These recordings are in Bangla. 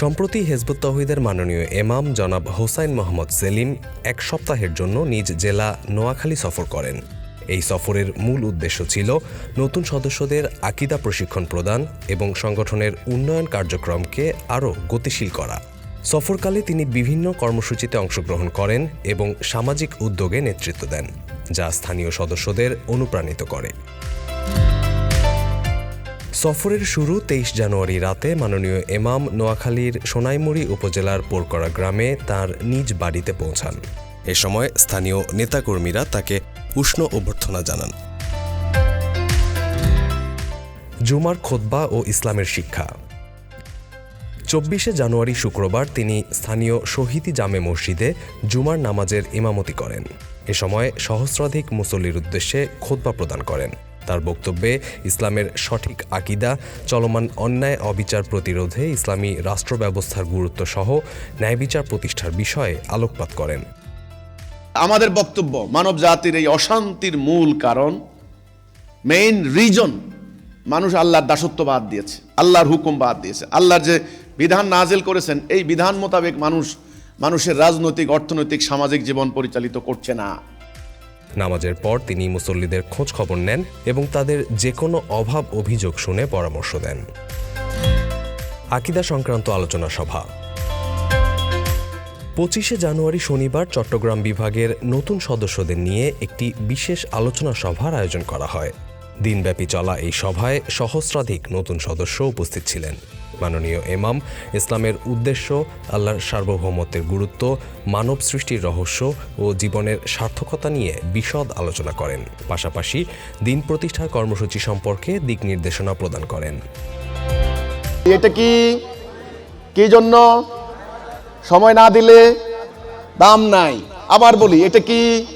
সম্প্রতি হেজবুত তহিদের মাননীয় এমাম জনাব হোসাইন মোহাম্মদ সেলিম এক সপ্তাহের জন্য নিজ জেলা নোয়াখালী সফর করেন। এই সফরের মূল উদ্দেশ্য ছিল নতুন সদস্যদের আকিদা প্রশিক্ষণ প্রদান এবং সংগঠনের উন্নয়ন কার্যক্রমকে আরও গতিশীল করা। সফরকালে তিনি বিভিন্ন কর্মসূচিতে অংশগ্রহণ করেন এবং সামাজিক উদ্যোগে নেতৃত্ব দেন, যা স্থানীয় সদস্যদের অনুপ্রাণিত করে। সফরের শুরু তেইশ জানুয়ারি রাতে মাননীয় এমাম নোয়াখালীর সোনাইমুড়ি উপজেলার পোরকরা গ্রামে তার নিজ বাড়িতে পৌঁছান। এ সময় স্থানীয় নেতাকর্মীরা তাকে উষ্ণ অভ্যর্থনা জানান। জুমার খোতবা ও ইসলামের শিক্ষা। চব্বিশে জানুয়ারি শুক্রবার তিনি স্থানীয় শহীদি জামে মসজিদে জুমার নামাজের ইমামতি করেন। এ সময় সহস্রাধিক মুসল্লির উদ্দেশ্যে খোতবা প্রদান করেন। তার বক্তব্যে ইসলামের সঠিক আকিদা, চলমান অন্যায়, অবিচার প্রতিরোধে ইসলামী রাষ্ট্র ব্যবস্থার গুরুত্ব সহ ন্যায় বিচার প্রতিষ্ঠার বিষয়ে আলোকপাত করেন। আমাদের বক্তব্য মানব জাতির এই অশান্তির মূল কারণ মেইন রিজন মানুষ আল্লাহর দাসত্ব বাদ দিয়েছে, আল্লাহর হুকুম বাদ দিয়েছে। আল্লাহর যে বিধান নাজেল করেছেন, এই বিধান মোতাবেক মানুষ, মানুষের রাজনৈতিক, অর্থনৈতিক, সামাজিক জীবন পরিচালিত করছে না। নামাজের পর তিনি মুসল্লিদের খোঁজ খবর নেন এবং তাদের যে কোনো অভাব অভিযোগ শুনে পরামর্শ দেন। আকিদা সংক্রান্ত আলোচনা সভা। পঁচিশে জানুয়ারি শনিবার চট্টগ্রাম বিভাগের নতুন সদস্যদের নিয়ে একটি বিশেষ আলোচনা সভার আয়োজন করা হয়। দিনব্যাপী চলা এই সভায় সহস্রাধিক নতুন সদস্য উপস্থিত ছিলেন। মাননীয় এমাম ইসলামের উদ্দেশ্য আল্লাহর সার্বভৌমত্বের গুরুত্ব, মানব সৃষ্টির রহস্য ও জীবনের সার্থকতা নিয়ে বিশদ আলোচনা করেন। পাশাপাশি দিন প্রতিষ্ঠার কর্মসূচি সম্পর্কে দিক নির্দেশনা প্রদান করেন। এটা কি? কি জন্য? সময় না দিলে দাম নাই। আবার বলি, এটা কি?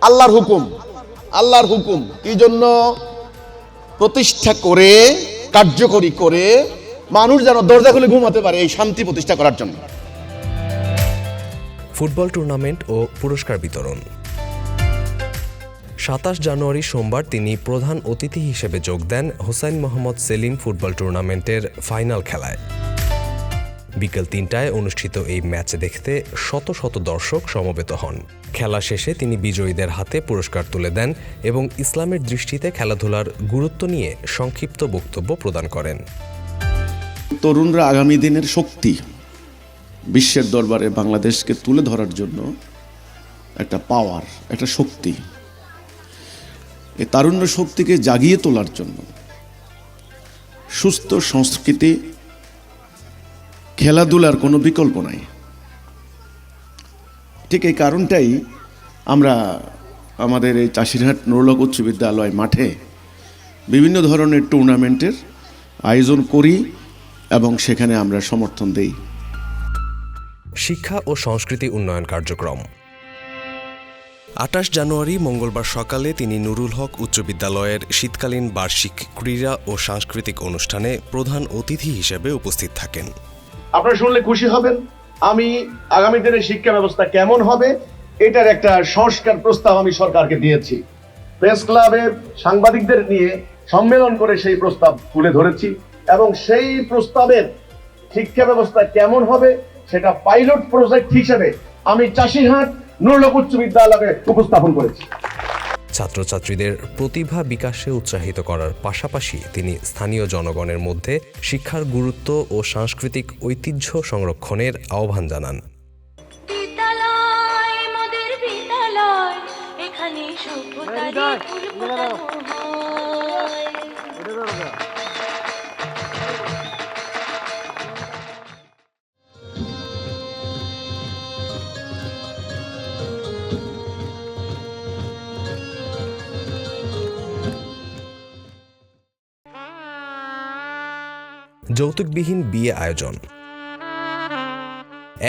আল্লাহর হুকুম। আল্লাহর হুকুম। কি জন্য? প্রতিষ্ঠা করে কার্যকরী করে মানুষ যেন দরজা খুলে ঘুমাতে পারে এই শান্তি প্রতিষ্ঠা করার জন্য। ফুটবল টুর্নামেন্ট ও পুরস্কার বিতরণ। সাতাশ জানুয়ারি সোমবার তিনি প্রধান অতিথি হিসেবে যোগ দেন হোসাইন মোহাম্মদ সেলিম ফুটবল টুর্নামেন্টের ফাইনাল খেলায়। বিকেল তিনটায় অনুষ্ঠিত এই ম্যাচ দেখতে শত শত দর্শক সমবেত হন। খেলা শেষে তিনি বিজয়ীদের হাতে পুরস্কার তুলে দেন এবং ইসলামের দৃষ্টিতে খেলাধুলার গুরুত্ব নিয়ে সংক্ষিপ্ত বক্তব্য প্রদান করেন। তরুণরা আগামী দিনের শক্তি বিশ্বের দরবারে বাংলাদেশকে তুলে ধরার জন্য একটা পাওয়ার একটা শক্তি। এই তারুণ্য শক্তিকে জাগিয়ে তোলার জন্য সুস্থ সংস্কৃতি, খেলাধুলার কোনো বিকল্প নাই। ঠিক এই কারণটাই আমরা আমাদের এই চাষিরহাট নরলক উচ্চ বিদ্যালয় মাঠে বিভিন্ন ধরনের টুর্নামেন্টের আয়োজন করি এবং সেখানে আমরা সমর্থন দেই। শিক্ষা ও সংস্কৃতি উন্নয়ন কার্যক্রম। আটাশ জানুয়ারি মঙ্গলবার সকালে তিনি নুরুল হক উচ্চ বিদ্যালয়ের শীতকালীন বার্ষিক ক্রীড়া ও সাংস্কৃতিক অনুষ্ঠানে প্রধান অতিথি হিসেবে উপস্থিত থাকেন। আপনারা শুনলে খুশি হবেন। আমি আগামী দিনে শিক্ষা ব্যবস্থা কেমন হবে, এটার একটা সংস্কার প্রস্তাব আমি সরকারকে দিয়েছি। প্রেস ক্লাবে সাংবাদিকদের নিয়ে সম্মেলন করে সেই প্রস্তাব তুলে ধরেছি এবং সেই প্রস্তাবের শিক্ষা ব্যবস্থা কেমন হবে, সেটা পাইলট প্রজেক্ট হিসেবে আমি চাষিরহাট নুরলক উচ্চ বিদ্যালয়ে উপস্থাপন করেছি। ছাত্রছাত্রীদের প্রতিভা বিকাশে উৎসাহিত করার পাশাপাশি তিনি স্থানীয় জনগণের মধ্যে শিক্ষার গুরুত্ব ও সাংস্কৃতিক ঐতিহ্য সংরক্ষণের আহ্বান জানান। এখানে যৌতুকবিহীন বিয়ে আয়োজন।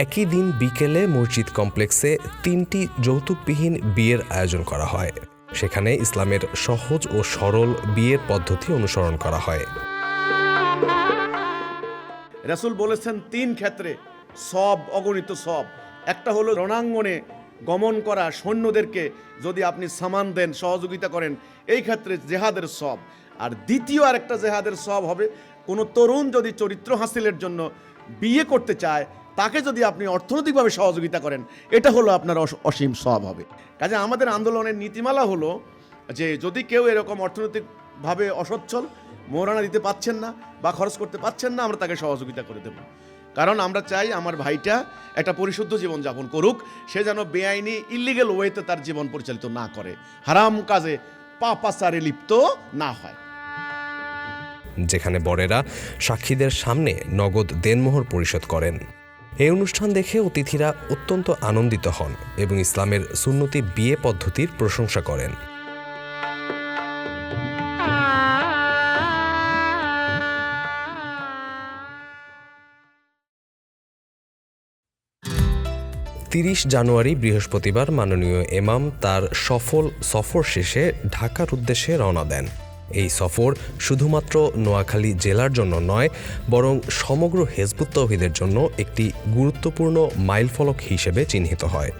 একই দিন বিকেলে মসজিদ কমপ্লেক্সে তিনটি যৌতুকবিহীন বিয়ের আয়োজন করা হয়। সেখানে ইসলামের সহজ ও সরল বিয়ের পদ্ধতি অনুসরণ করা হয়। রাসুল বলেছেন, তিন ক্ষেত্রে সব অগণিত সব। একটা হলো রণাঙ্গনে গমন করা সৈন্যদেরকে যদি আপনি সামান দেন, সহযোগিতা করেন, এই ক্ষেত্রে জেহাদের সব। আর দ্বিতীয় আরেকটা জেহাদের সব হবে কোনো তরুণ যদি চরিত্র হাসিলের জন্য বিয়ে করতে চায়, তাকে যদি আপনি অর্থনৈতিকভাবে সহযোগিতা করেন, এটা হলো আপনার অস- অসীম সব হবে কাজে আমাদের আন্দোলনের নীতিমালা হলো যে যদি কেউ এরকম অর্থনৈতিকভাবে অসচ্ছল মোহরানা দিতে পাচ্ছেন না বা খরচ করতে পাচ্ছেন না, আমরা তাকে সহযোগিতা করে দেব। কারণ আমরা চাই আমার ভাইটা একটা পরিশুদ্ধ জীবন যাপন করুক, সে যেন বেআইনি ইলিগেল ওয়েতে তার জীবন পরিচালিত না করে। হারাম কাজে পাপাচারে লিপ্ত না হয়। যেখানে বরেরা সাক্ষীদের সামনে নগদ দেনমোহর পরিশোধ করেন। এই অনুষ্ঠান দেখে অতিথিরা অত্যন্ত আনন্দিত হন এবং ইসলামের সুন্নতি বিয়ে পদ্ধতির প্রশংসা করেন। তিরিশ জানুয়ারি বৃহস্পতিবার মাননীয় এমাম তার সফল সফর শেষে ঢাকার উদ্দেশ্যে রওনা দেন। এই সফর শুধুমাত্র নোয়াখালী জেলার জন্য নয়, বরং সমগ্র হেজবুত জন্য একটি গুরুত্বপূর্ণ মাইলফলক হিসেবে চিহ্নিত হয়।